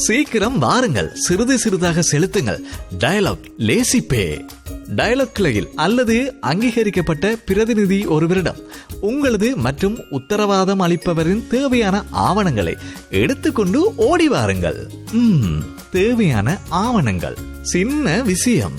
சீக்கிரம் வாருங்கள். சிறிது சிறிதாக செலுத்துங்கள். டயலாக் லேசி பே டயலாக் கிளையில் அல்லது அங்கீகரிக்கப்பட்ட பிரதிநிதி ஒருவரிடம் உங்களது மற்றும் உத்தரவாதம் அளிப்பவரின் தேவையான ஆவணங்களை எடுத்துக்கொண்டு ஓடி வாருங்கள். தேவையான ஆவணங்கள். சின்ன விஷயம்.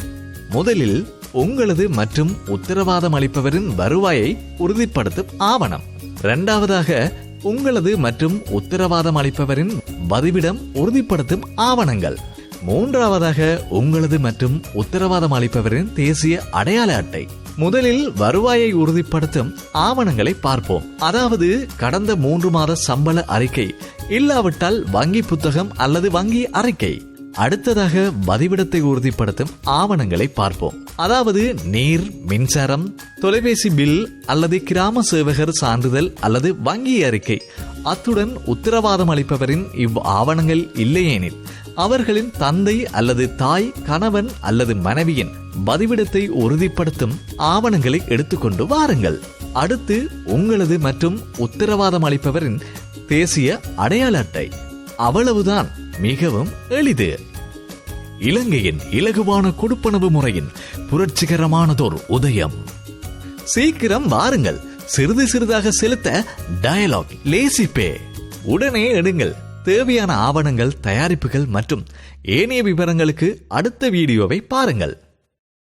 முதலில் உங்களது மற்றும் உத்தரவாதம் அளிப்பவரின் வருவாயை உறுதிப்படுத்தும் ஆவணம். இரண்டாவதாக உங்களது மற்றும் உத்தரவாதம் அளிப்பவரின் வதிவிடம் உறுதிப்படுத்தும் ஆவணங்கள். மூன்றாவதாக உங்களது மற்றும் உத்தரவாதம் அளிப்பவரின் தேசிய அடையாள அட்டை. முதலில் வருவாயை உறுதிப்படுத்தும் ஆவணங்களை பார்ப்போம். அதாவது கடந்த மூன்று மாத சம்பள அறிக்கை இல்லாவிட்டால் வங்கி புத்தகம் அல்லது வங்கி அறிக்கை. அடுத்ததாக வதிவிடத்தை உறுதிப்படுத்தும் ஆவணங்களை பார்ப்போம். அதாவது நீர் மின்சாரம் தொலைபேசி பில் அல்லது கிராம சேவகர் சான்றிதழ் அல்லது வங்கி அறிக்கை. அத்துடன் உத்தரவாதம் அளிப்பவரின் இவ் ஆவணங்கள் இல்லையெனில் அவர்களின் தந்தை அல்லது தாய் கணவன் அல்லது மனைவியின் பதிவிடத்தை உறுதிப்படுத்தும் ஆவணங்களை எடுத்துக்கொண்டு வாருங்கள். அடுத்து உங்களது மற்றும் உத்தரவாதம் அளிப்பவரின் தேசிய அடையாள அட்டை. அவ்வளவுதான் மிகவும் எளிது. இலங்கையின் இலகுவான கொடுப்பனவு முறையின் புரட்சிகரமானதோர் உதயம். சீக்கிரம் வாருங்கள். சிறிது சிறிதாக செலுத்த டயலாக் லேசி பே உடனே எடுங்கள். தேவையான ஆவணங்கள் தயாரிப்புகள் மற்றும் ஏனைய விவரங்களுக்கு அடுத்த வீடியோவை பாருங்கள்.